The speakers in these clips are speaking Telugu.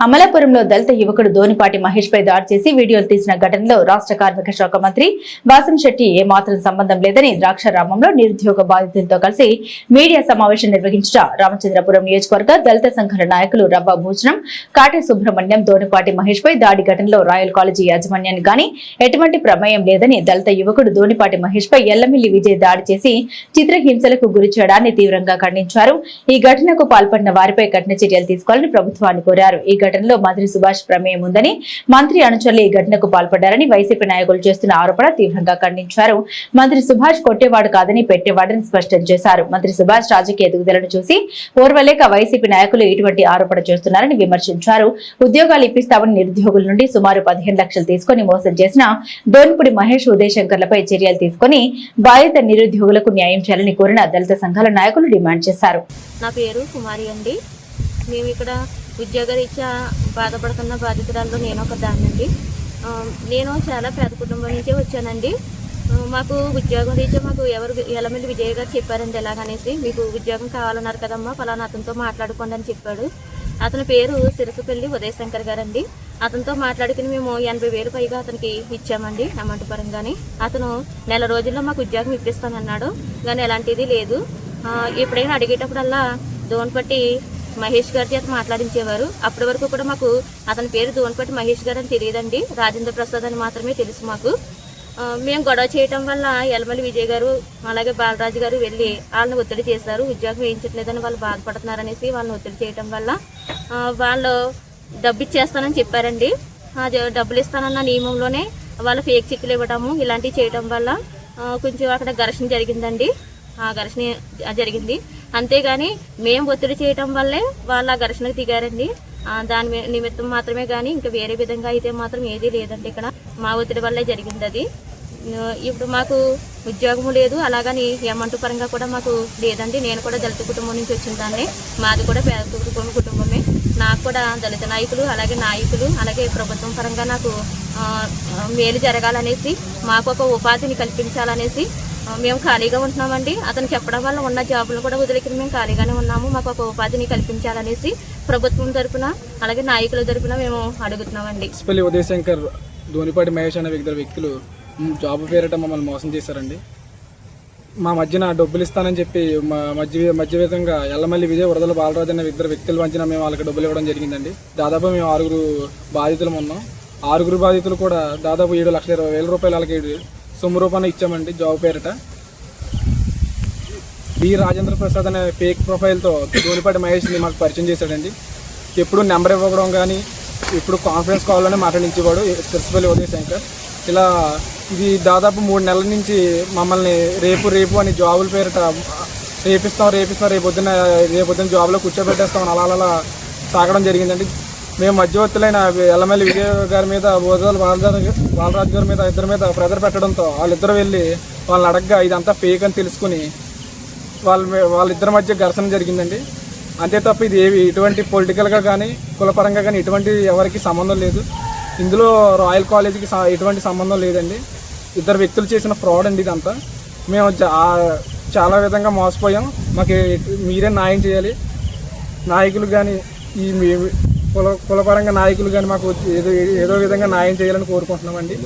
అమలాపురంలో దళిత యువకుడు ధోనిపాటి మహేష్ పై దాడి చేసి వీడియోలు తీసిన ఘటనలో రాష్ట్ర కార్మిక శాఖ మంత్రి వాసం శెట్టి ఏమాత్రం సంబంధం లేదని ద్రాక్షారామంలో నిరుద్యోగ బాధితులతో కలిసి మీడియా సమావేశం నిర్వహించిన రామచంద్రపురం నియోజకవర్గ దళిత సంఘాల నాయకులు రబ్బా భూషణం కాటే సుబ్రహ్మణ్యం ధోనిపాటి మహేష్ పై దాడి ఘటనలో రాయల్ కాలేజీ యాజమాన్యాన్ని గాని ఎటువంటి ప్రమేయం లేదని దళిత యువకుడు ధోనిపాటి మహేష్ పై ఎల్లమిల్లి విజయ్ దాడి చేసి చిత్రహింసలకు గురి చేయడాన్ని తీవ్రంగా ఖండించారు. ఈ ఘటనకు పాల్పడిన వారిపై కఠిన చర్యలు తీసుకోవాలని ప్రభుత్వాన్ని కోరారు. ఈ ఘటనలో మంత్రి సుభాష్ ప్రమేయం ఉందని మంత్రి అనుచరులు ఈ ఘటనకు పాల్పడ్డారని వైసీపీ నాయకులు చేస్తున్న ఆరోపణ తీవ్రంగా ఖండించారు. మంత్రి సుభాష్ కొట్టేవాడు కాదని పెట్టేవాడని స్పష్టం చేశారు. మంత్రి సుభాష్ రాజకీయ ఎదుగుదలను చూసి ఓర్వలేక వైసీపీ నాయకులు ఇటువంటి ఆరోపణ చేస్తున్నారని విమర్శించారు. ఉద్యోగాలు ఇప్పిస్తామని నిరుద్యోగుల నుండి సుమారు పదిహేను లక్షలు తీసుకుని మోసం చేసిన దోన్పుడి మహేష్ ఉదయశంకర్లపై చర్యలు తీసుకుని బాధిత నిరుద్యోగులకు న్యాయం చేయాలని కోరిన దళిత సంఘాల నాయకులు డిమాండ్ చేశారు. నా పేరు కుమారి అండి. మేము ఇక్కడ ఉద్యోగరీత్యా బాధపడుతున్న బాధితురాల్లో నేను ఒక దాన్నండి. నేను చాలా పేద కుటుంబం నుంచే వచ్చానండి. మాకు ఉద్యోగం రీత్యా మాకు ఎవరు ఎలమెల్లి విజయ్ గారు చెప్పారండి ఎలాగనేసి. మీకు ఉద్యోగం కావాలన్నారు కదమ్మా ఫలానా అతనితో మాట్లాడుకోండి అని చెప్పాడు. అతని పేరు సిరసపల్లి ఉదయశంకర్ గారండి. అతనితో మాట్లాడుకుని మేము ఎనభై వేలు పైగా అతనికి ఇచ్చామండి అమౌంట్ పరంగానే. అతను నెల రోజుల్లో మాకు ఉద్యోగం ఇప్పిస్తానన్నాడు కానీ ఎలాంటిది లేదు. ఎప్పుడైనా అడిగేటప్పుడల్లా దోన్పట్టి మహేష్ గారి చేత మాట్లాడించేవారు. అప్పటి వరకు కూడా మాకు అతని పేరు దోన్పట్టి మహేష్ గారు అని తెలియదండి. రాజేంద్ర ప్రసాద్ అని మాత్రమే తెలుసు మాకు. మేము గొడవ చేయటం వల్ల యలమల్లి విజయ్ గారు అలాగే బాలరాజు గారు వెళ్ళి వాళ్ళని ఒత్తిడి చేశారు. ఉద్యోగం వేయించట్లేదని వాళ్ళు బాధపడుతున్నారనేసి వాళ్ళని ఒత్తిడి చేయటం వల్ల వాళ్ళు డబ్బు ఇచ్చేస్తానని చెప్పారండి. డబ్బులు ఇస్తానన్న నియమంలోనే వాళ్ళు ఫేక్ చెక్కులు ఇవ్వడము ఇలాంటివి చేయటం వల్ల కొంచెం అక్కడ ఘర్షణ జరిగిందండి. ఆ ఘర్షణ జరిగింది. అంతేగాని మేము ఒత్తిడి చేయటం వల్లే వాళ్ళ ఘర్షణకు దిగారండి. దాని నిమిత్తం మాత్రమే కానీ ఇంకా వేరే విధంగా అయితే మాత్రం ఏదీ లేదండి ఇక్కడ. మా ఒత్తిడి వల్లే జరిగింది అది ఇప్పుడు మాకు ఉద్యోగము లేదు అలాగని ఏమంటు పరంగా కూడా మాకు లేదండి. నేను కూడా దళిత కుటుంబం నుంచి వచ్చిన దాన్ని. మాది కూడా పేద కుటుంబం కుటుంబమే. నాకు కూడా దళిత నాయకులు అలాగే నాయకులు అలాగే ప్రభుత్వం పరంగా నాకు మేలు జరగాలనేసి మాకు ఒక ఉపాధిని కల్పించాలనేసి మేము ఖాళీగా ఉంటున్నామండి. అతను చెప్పడం వల్ల ఉన్న జాబులు కూడా వదిలికి మేము ఖాళీగానే ఉన్నాము. మాకు ఒక ఉపాధిని కల్పించాలనేసి ప్రభుత్వం తరఫున అలాగే నాయకుల తరఫున మేము అడుగుతున్నామండి. ఎస్పల్లి ఉదయశంకర్ ధోనిపాటి మహేష్ అనే ఇద్దరు వ్యక్తులు జాబ్ పేరట మమ్మల్ని మోసం చేశారండి. మా మధ్యన డబ్బులు ఇస్తానని చెప్పి మా మధ్య మధ్య విధంగా ఎల్లమల్లి విజయ వరదల బాలరాజు అనే ఇద్దరు వ్యక్తుల మధ్యన మేము వాళ్ళకి డబ్బులు ఇవ్వడం జరిగిందండి. దాదాపు మేము ఆరుగురు బాధితులు ఉన్నాం. ఆరుగురు బాధితులు కూడా దాదాపు ఏడు లక్షల ఇరవై వేల రూపాయలు వాళ్ళకి సొమ్ము రూపాయలు ఇచ్చామండి జాబ్ పేరిట. బి రాజేంద్ర ప్రసాద్ అనే ఫేక్ ప్రొఫైల్తో ధోనిపాటి మహేష్ని మాకు పరిచయం చేశాడండి. ఎప్పుడు నెంబర్ ఇవ్వడం కానీ ఇప్పుడు కాన్ఫరెన్స్ కాల్లోనే మాట్లాడించేవాడు ప్రిన్సిపల్ ఉదయ్ శంకర్. ఇలా ఇది దాదాపు మూడు నెలల నుంచి మమ్మల్ని రేపు రేపు అని జాబుల పేరిట రేపిస్తాం రేపిస్తాం రేపు రేపొద్దున రేపు జాబ్లో కూర్చోబెట్టేస్తాం అలా అలా తాగడం జరిగిందండి. మేము మధ్యవర్తులైన ఎల్లమల్లి విజయ గారి మీద బోధలు బాలరాజు బాలరాజు గారి మీద ఇద్దరి మీద ప్రెజర్ పెట్టడంతో వాళ్ళిద్దరు వెళ్ళి వాళ్ళని అడగ్గా ఇదంతా ఫేక్ అని తెలుసుకుని వాళ్ళ వాళ్ళిద్దరి మధ్య ఘర్షణ జరిగిందండి. అంతే తప్ప ఇది ఏవి ఎటువంటి పొలిటికల్గా కానీ కులపరంగా కానీ ఎటువంటి ఎవరికి సంబంధం లేదు. ఇందులో రాయల్ కాలేజీకి ఎటువంటి సంబంధం లేదండి. ఇద్దరు వ్యక్తులు చేసిన ఫ్రాడ్ అండి ఇదంతా. మేము చాలా విధంగా మోసపోయాం. మాకు మీరే న్యాయం చేయాలి. నాయకులు కానీ ఈ కుల కులపరంగా నాయకులు కానీ మాకు ఏదో ఏదో విధంగా న్యాయం చేయాలని కోరుకుంటున్నామండి.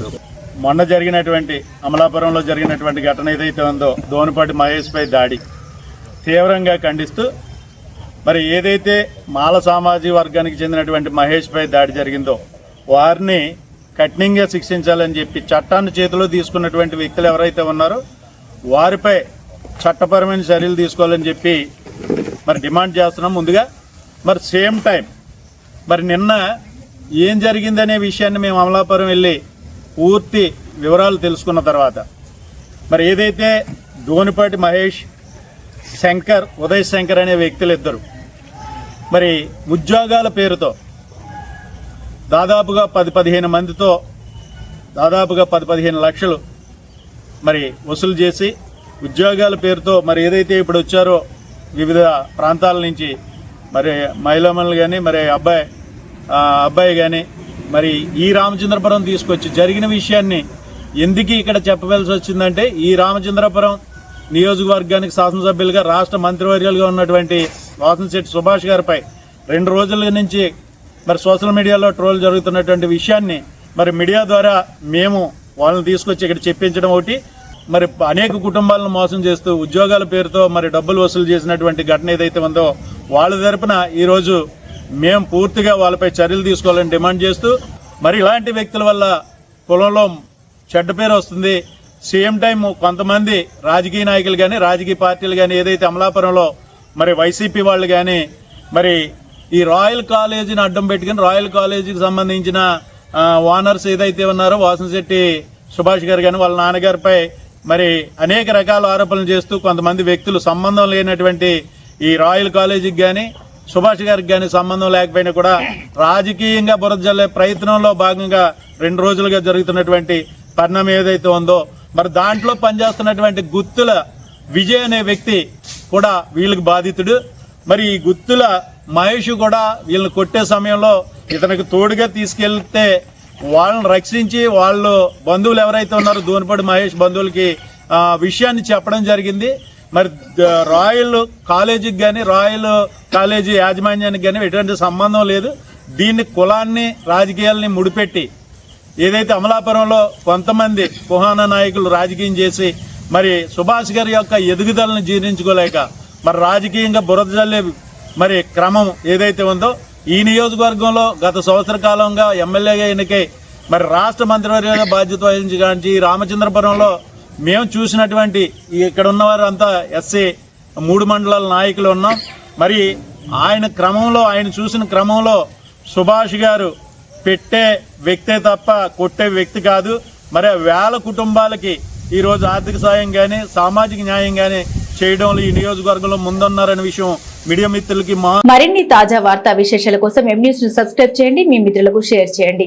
మొన్న జరిగినటువంటి అమలాపురంలో జరిగినటువంటి ఘటన ఏదైతే ఉందో దోనిపాటి మహేష్పై దాడి తీవ్రంగా ఖండిస్తూ మరి ఏదైతే మాల సామాజిక వర్గానికి చెందినటువంటి మహేష్పై దాడి జరిగిందో వారిని కఠినంగా శిక్షించాలని చెప్పి చట్టాన్ని చేతిలో తీసుకున్నటువంటి వ్యక్తులు ఎవరైతే ఉన్నారో వారిపై చట్టపరమైన చర్యలు తీసుకోవాలని చెప్పి మరి డిమాండ్ చేస్తున్నాం. ముందుగా మరి సేమ్ టైం మరి నిన్న ఏం జరిగిందనే విషయాన్ని మేము అమలాపురం వెళ్ళి పూర్తి వివరాలు తెలుసుకున్న తర్వాత మరి ఏదైతే ధోనిపాటి మహేష్ శంకర్ ఉదయ్ శంకర్ అనే వ్యక్తులు ఇద్దరు మరి ఉద్యోగాల పేరుతో దాదాపుగా పది పదిహేను మందితో దాదాపుగా పది పదిహేను లక్షలు మరి వసూలు చేసి ఉద్యోగాల పేరుతో మరి ఏదైతే ఇప్పుడు వచ్చారో వివిధ ప్రాంతాల నుంచి మరి మహిళలు కానీ మరి అబ్బాయి అబ్బాయి కానీ మరి ఈ రామచంద్రపురం తీసుకొచ్చి జరిగిన విషయాన్ని ఎందుకు ఇక్కడ చెప్పవలసి వచ్చిందంటే ఈ రామచంద్రపురం నియోజకవర్గానికి శాసనసభ్యులుగా రాష్ట్ర మంత్రివర్యులుగా ఉన్నటువంటి వాసనశెట్టి సుభాష్ గారిపై రెండు రోజుల నుంచి మరి సోషల్ మీడియాలో ట్రోల్ జరుగుతున్నటువంటి విషయాన్ని మరి మీడియా ద్వారా మేము వాళ్ళని తీసుకొచ్చి ఇక్కడ చెప్పించడం ఒకటి. మరి అనేక కుటుంబాలను మోసం చేస్తూ ఉద్యోగాల పేరుతో మరి డబ్బులు వసూలు చేసినటువంటి ఘటన ఏదైతే ఉందో వాళ్ళ తరపున ఈరోజు మేము పూర్తిగా వాళ్ళపై చర్యలు తీసుకోవాలని డిమాండ్ చేస్తూ మరి ఇలాంటి వ్యక్తుల వల్ల కులంలో చెడ్డ పేరు వస్తుంది. సేమ్ టైం కొంతమంది రాజకీయ నాయకులు కానీ రాజకీయ పార్టీలు కానీ ఏదైతే అమలాపురంలో మరి వైసీపీ వాళ్ళు కానీ మరి ఈ రాయల్ కాలేజీని అడ్డం పెట్టుకుని రాయల్ కాలేజీకి సంబంధించిన ఓనర్స్ ఏదైతే ఉన్నారో వాసనశెట్టి సుభాష్ గారు కానీ వాళ్ళ నాన్నగారిపై మరి అనేక రకాల ఆరోపణలు చేస్తూ కొంతమంది వ్యక్తులు సంబంధం లేనటువంటి ఈ రాయల్ కాలేజీకి కానీ సుభాష్ గారికి కానీ సంబంధం లేకపోయినా కూడా రాజకీయంగా బురద జల్లే ప్రయత్నంలో భాగంగా రెండు రోజులుగా జరుగుతున్నటువంటి పరిణామం ఏదైతే ఉందో మరి దాంట్లో పనిచేస్తున్నటువంటి గుత్తుల విజయ్ అనే వ్యక్తి కూడా వీళ్ళకి బాధితుడు. మరి ఈ గుత్తుల మహేష్ కూడా వీళ్ళని కొట్టే సమయంలో ఇతనికి తోడుగా తీసుకెళ్తే వాళ్ళని రక్షించి వాళ్ళు బంధువులు ఎవరైతే ఉన్నారో దూనపడి మహేష్ బంధువులకి విషయాన్ని చెప్పడం జరిగింది. మరి రాయల్ కాలేజీకి కానీ రాయల్ కాలేజీ యాజమాన్యానికి కానీ ఎటువంటి సంబంధం లేదు. దీన్ని కులాన్ని రాజకీయాల్ని ముడిపెట్టి ఏదైతే అమలాపురంలో కొంతమంది కుహాన నాయకులు రాజకీయం చేసి మరి సుభాష్ గారి యొక్క ఎదుగుదలను జీర్ణించుకోలేక మరి రాజకీయంగా బురద జల్లే మరి క్రమం ఏదైతే ఉందో ఈ నియోజకవర్గంలో గత సంవత్సర కాలంగా ఎమ్మెల్యేగా ఎన్నికై మరి రాష్ట్ర మంత్రివర్గ బాధ్యత వహించడానికి రామచంద్రపురంలో మేము చూసినటువంటి ఇక్కడ ఉన్నవారు అంతా ఎస్సీ మూడు మండలాల నాయకులు ఉన్నాం. మరి ఆయన క్రమంలో ఆయన చూసిన క్రమంలో సుభాష్ గారు పెట్టే వ్యక్తే తప్ప కొట్టే వ్యక్తి కాదు. మరి వేల కుటుంబాలకి ఈ రోజు ఆర్థిక సాయం కానీ సామాజిక న్యాయం కానీ చేయడంలో ఈ నియోజకవర్గంలో ముందున్నారనే విషయం మీడియా మిత్రులకి మరిన్ని తాజా వార్తా విశేషాల కోసం ఎం న్యూస్ను సబ్స్క్రైబ్ చేయండి. మీ మిత్రులకు షేర్ చేయండి.